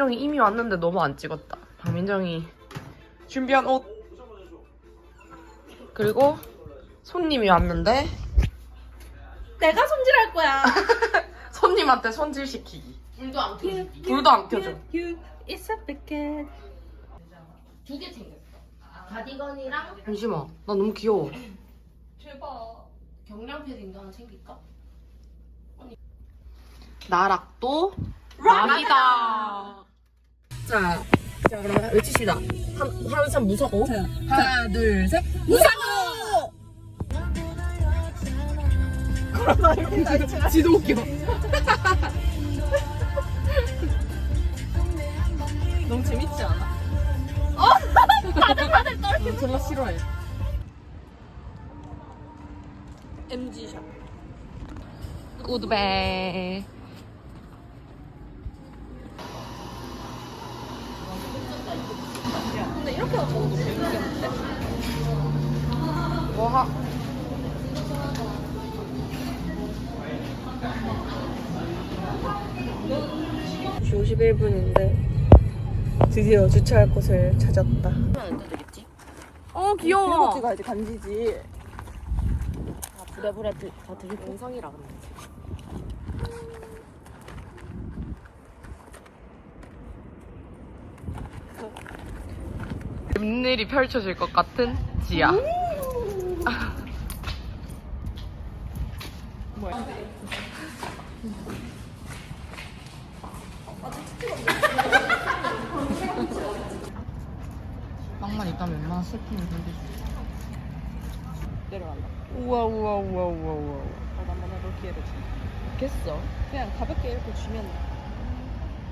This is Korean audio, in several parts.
민정이 이미 왔는데 너무 안 찍었다. 박민정이 준비한 옷 그리고 손님이 왔는데 내가 손질할 거야. 손님한테 손질 시키기. 불도 안 켜주기. 불도 안 켜줘. You is a bucket. 두개 챙겼어. 가디건이랑 잠시만, 나 너무 귀여워. 제발. 경량 패딩도 하나 챙길까? 나락도 락이다. 자, 자 그러면 외치시다. 한 한참 무서워. 하나, 둘, 셋. 무서워. 지도 웃겨. 너무 재밌지 않아? 어? 다들 다들 떨리고 졸라 싫어해. MG 샵. 구두백. 이렇게 적어도 재밌겠는데? 뭐 하? 시 51분인데 드디어 주차할 곳을 찾았다. 어 귀여워. 찍어야지 간지지. 아, 부랴부랴 드, 다 드릴 영상이라 근데. 웬일이 펼쳐질 것 같은 지야. 빵만 있다면 웬만한 슬픔을 견딜 수 있어. 내려간다. 우와 우와 우와 우와 우와. 나도 한번 해볼 기회를 줘. 겠어? 그냥 가볍게 이렇게 주면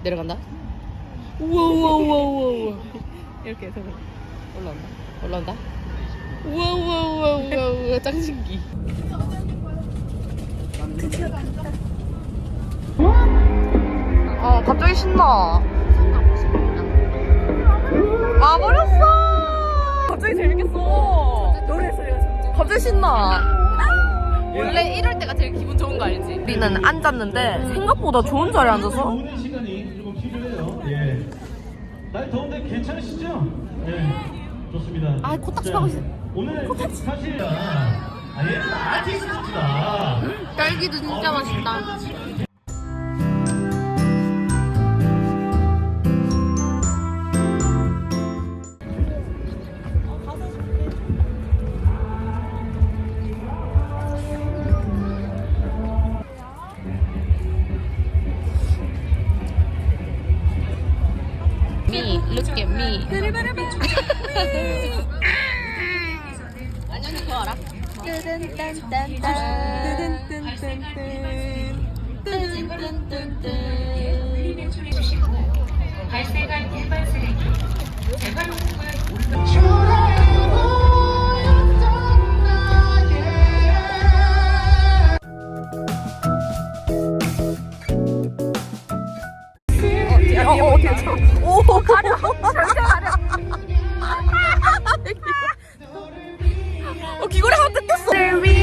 내려간다. 우와 우와 우와 우와 우와. 이렇게 해서 올라온다. 올라온다. 우와 우와 우와 우와 우와 짱신기. 아 갑자기 신나. 와 버렸어. 갑자기 재밌겠어. 노래 소리가. 갑자기 신나. 원래 이럴 때가 제일 기분 좋은 거 알지? 우리는 앉았는데 생각보다 좋은 자리에 앉아서. 예. 날 더운데 괜찮으시죠? 예. 좋습니다. 아, 코딱지 하고 있어. 오늘 사실 아예 아티스트다. 딸기도 진짜 맛있다. 쓰레기 어, 어. 어, 귀걸이 하나 뜯겼어. 늘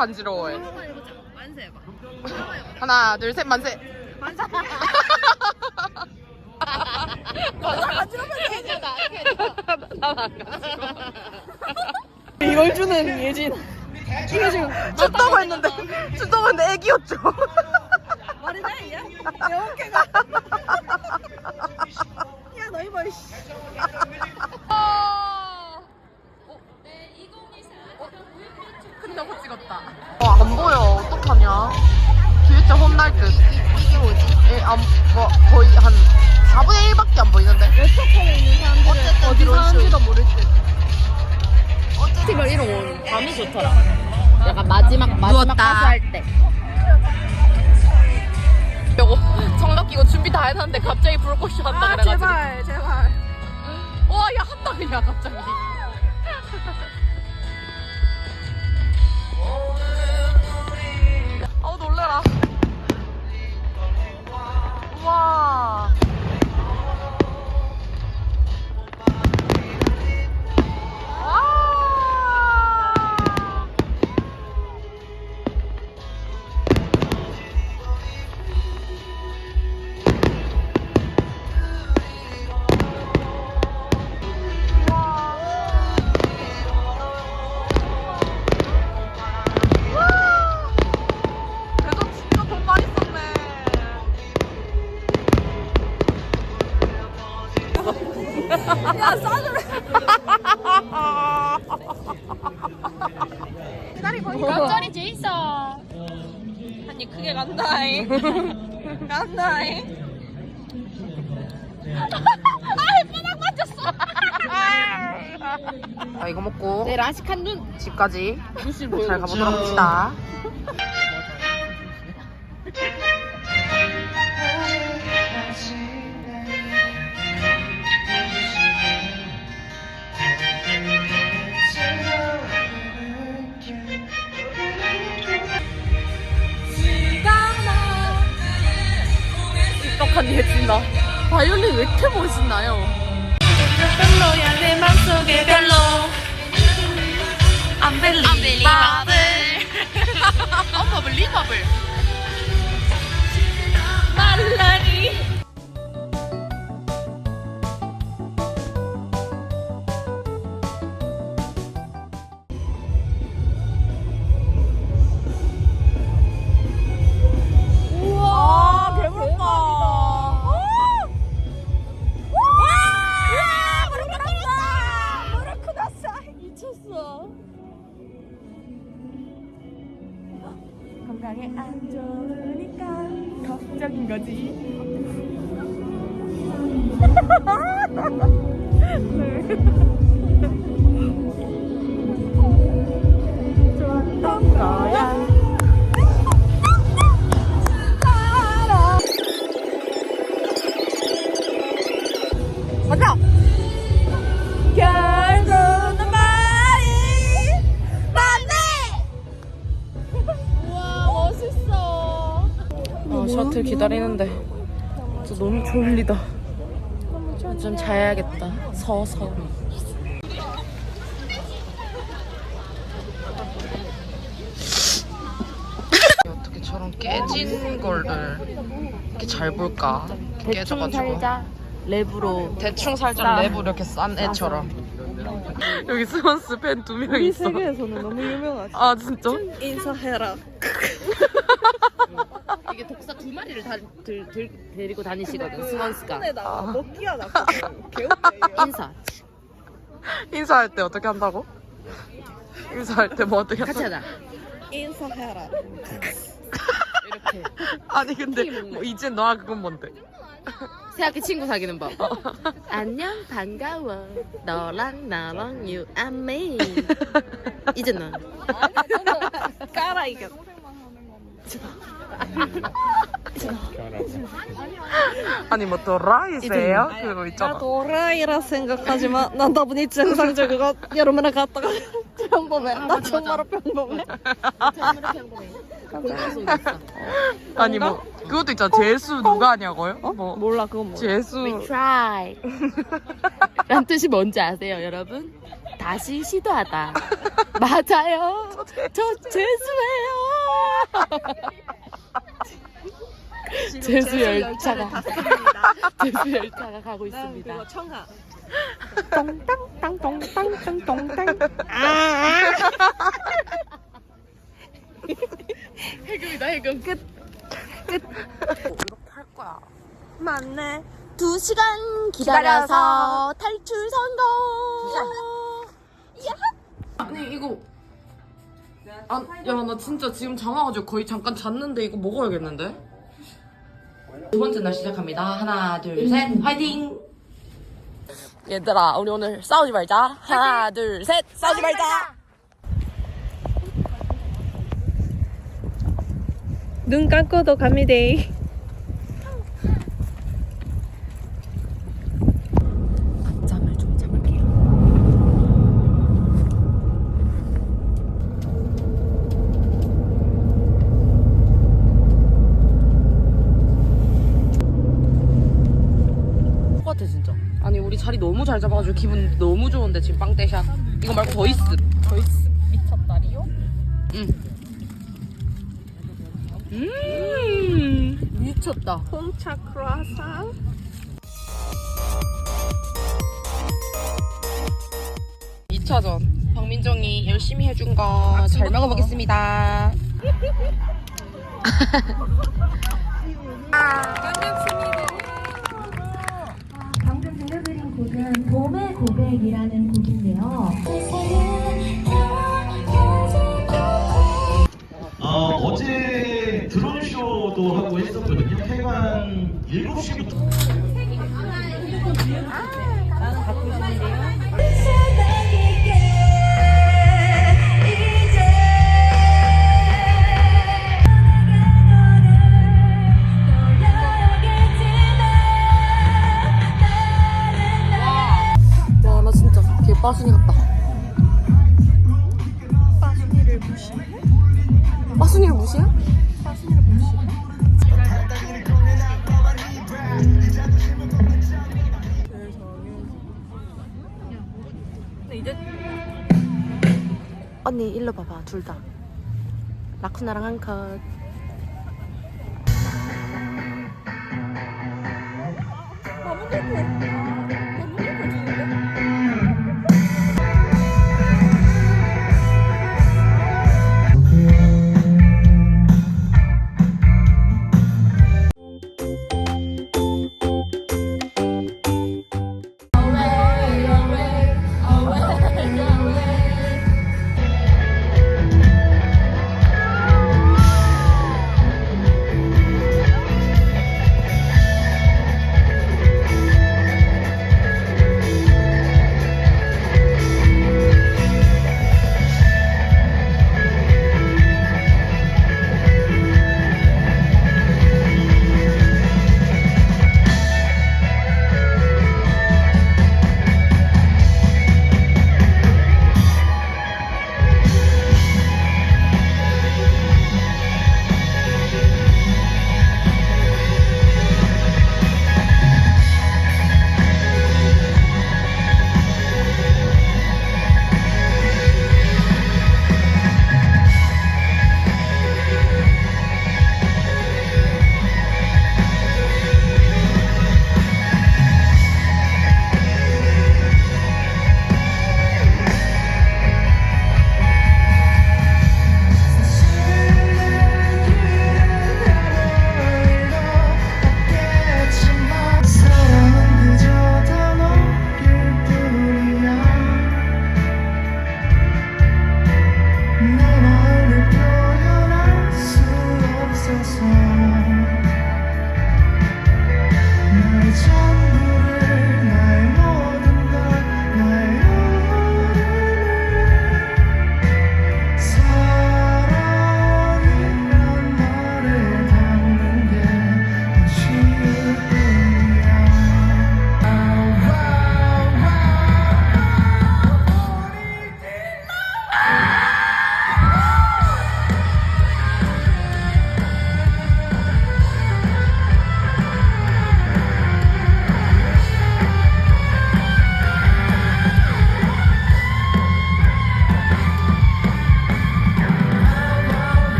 간지러워해. 한번 해보자. 만세 해봐. 하나, 둘, 셋, 만세. 이걸 주는 예진. 이거 지금 줬다고 했는데 줬다고 했는데 애기였죠. 말이 돼, 얘? 내 어깨가. 야, 너 이봐, 이씨. 큰 저거 찍었다. 어떡하냐? 기획자 혼날 듯. 이 게 뭐지? 예, 안, 뭐, 거의 한 4분의 1밖에 안 보이는데? 웹툰에 있는 사람들은 어디 사는지도 모를 듯. 페스티벌 이런 거 밤이 좋더라. 약간 마지막 마지막 누웠다. 가수 할 때. 이거 장갑 끼고 준비 다 해놨는데 갑자기 불꽃이 한다 아, 그래가지고. 제발, 제발. 와, 야, 한다 그냥 갑자기. 아니, 크게 간다잉. 간다잉. 아, 이거 먹고 내 라식한 눈. 집까지 잘 가보도록 합시다. 예진다. 바이올린 왜 이렇게 멋있나요? 별로야 내 맘속에 별로 Unbelievable Unbelievable. 서서. 어떻게 저런 깨진 걸들 이렇게 잘 볼까? 깨져가지고. 랩으로 대충 살짝 랩으로 이렇게 싼 애처럼. 여기 스원스 팬 두명 있어. 세계에서는 너무 유명하지. 아 진짜? 인사해라. 이게 독사 두 마리를 다, 들, 들, 데리고 다니시거든 스원스가 손에다가 먹기야 놨거든. 개웃겨. 인사 인사할 때 어떻게 한다고? 인사할 때 뭐 어떻게 같이 한다고? 하자 인사해라. 이렇게 아니 근데 뭐 이제 너와 그건 뭔데? 새학기 친구 사귀는 법 안녕 반가워 너랑 나랑 you and me 이제 나 까라 이겨. 아니 뭐 도라이세요? 그거 나 있잖아. 도라이라 생각하지만 난 나분이 정상적 그거 여름에 갔다가 평범해. 나 정말로 평범해. 아니 뭐 그것도 있잖아. 재수 누가 하냐고요? 뭐 몰라 그건 뭐. 재수 try 란 뜻이 뭔지 아세요 여러분? 다시 시도하다 맞아요 저 재수해요 제수 열차가 제수 열차가 가고 있습니다. 그거 청하. 해금이다 해금. 끝. 할 거야. 맞네. 두 시간 기다려서 탈출 성공. 아니 이거 아, 야 나 진짜 지금 잠 와가지고 거의 잠깐 잤는데 이거 먹어야겠는데? 두 번째 날 시작합니다. 하나, 둘, 셋, 화이팅! 얘들아 우리 오늘 싸우지 말자 하나 둘 셋 싸우지 말자 눈 감고도 갑니다. 잠을 좀 잡을게요 똑같아 진짜 아니 우리 자리 너무 잘 잡아가지고 기분 너무 좋은데 지금 빵떼샷. 이거 말고 더 있음 더 있음 미쳤다리요? 응. 음, 미쳤다. 홍차 크루아상. 이차전. 박민정이 열심히 해준 거 잘 먹어보겠습니다. 들려드린 곡은 봄의 고백이라는 곡인데요. 어, 어제 드론 쇼도 하고 했었거든요. 해관 7시부터. 와, 빠순이 같다. 빠순이를 무시해? 빠순이를 무시해? 빠순이를 무시해? 근데 이제 언니 일로 봐봐 둘 다. 라쿠나랑 한 컷. 아, 너무 좋대. Thank you.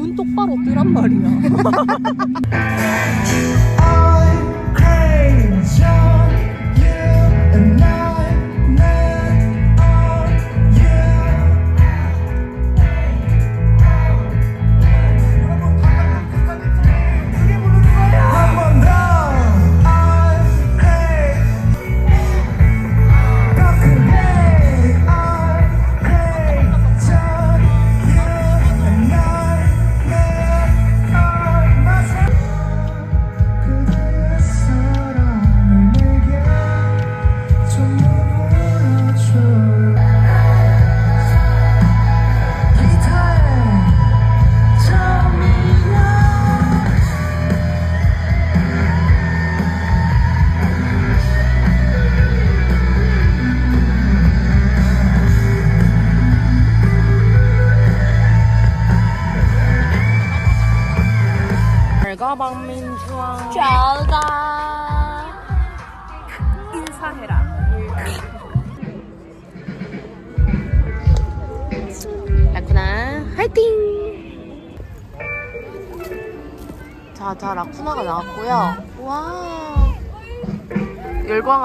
눈 똑바로 뜨란 말이야.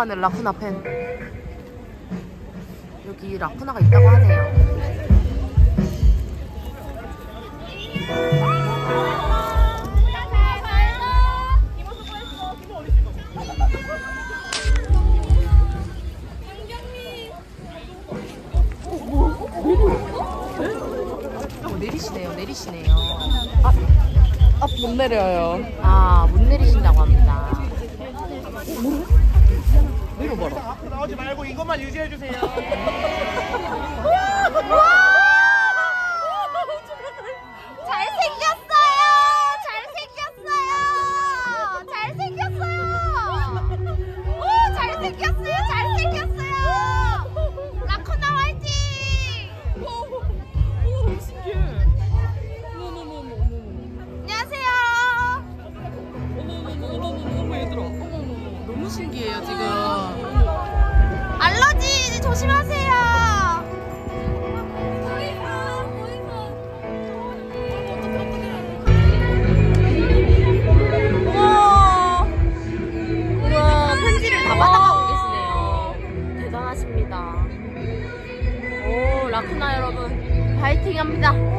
열광하는 라쿠나 팬. 여기 라쿠나가 있다고 하네요. 어, 내리시네요, 내리시네요. 앞못 내려요. 아, 못 내리신다고 나오지 말고 이것만 유지해 주세요. 잘생겼어요! 잘생겼어요! 잘생겼어요! 오, 잘생겼어요! 잘생겼어요! 라쿠나 화이팅! 안녕하세요! 너무 신기해요, 지금. 조심하세요! 대단하십니다. 오 라쿠나 여러분 화이팅 합니다.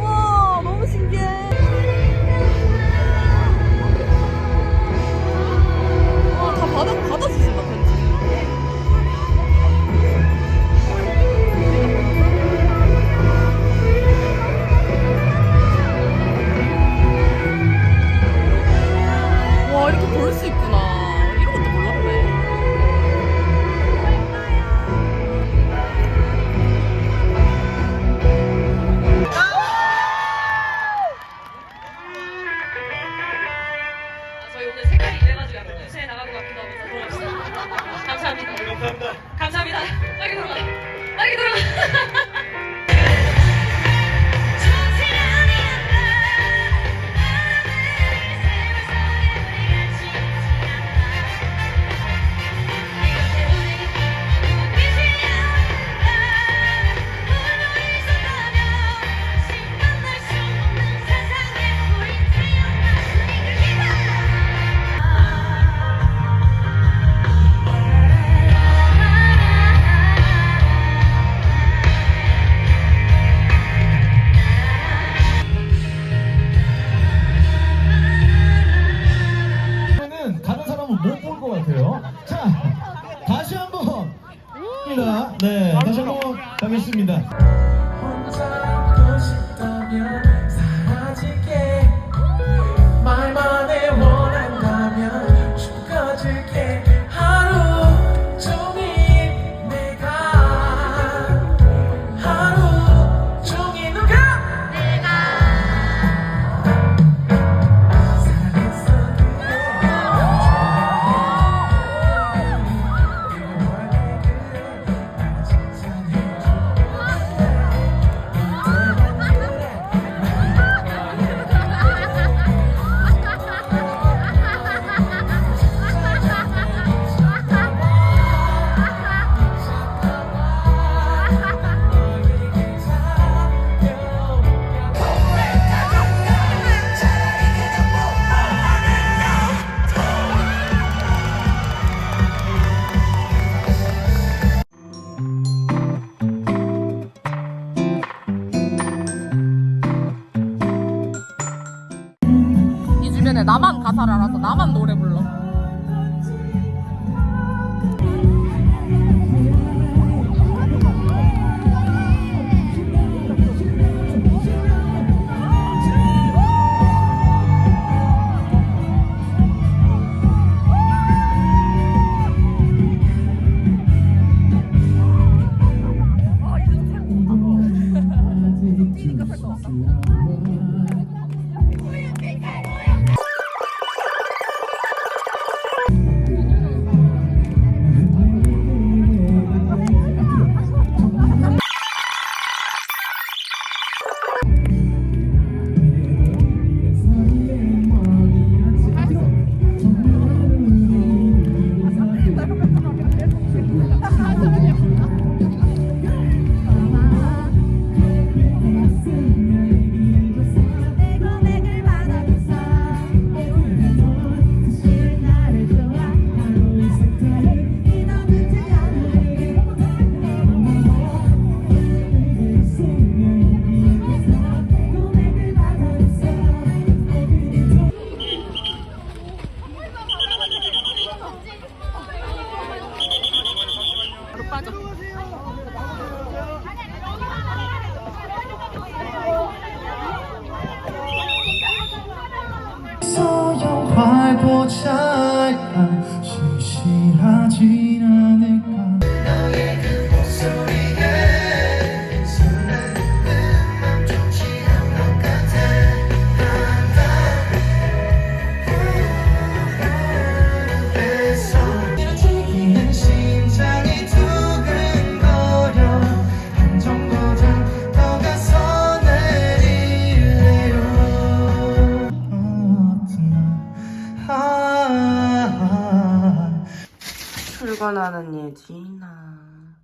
출근하는 예진아.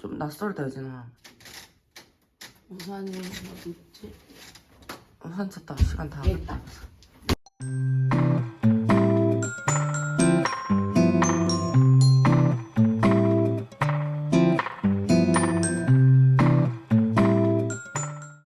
좀 낯설다, 예진아. 우산이 어디 있지? 우산 찾다. 시간 다. 됐다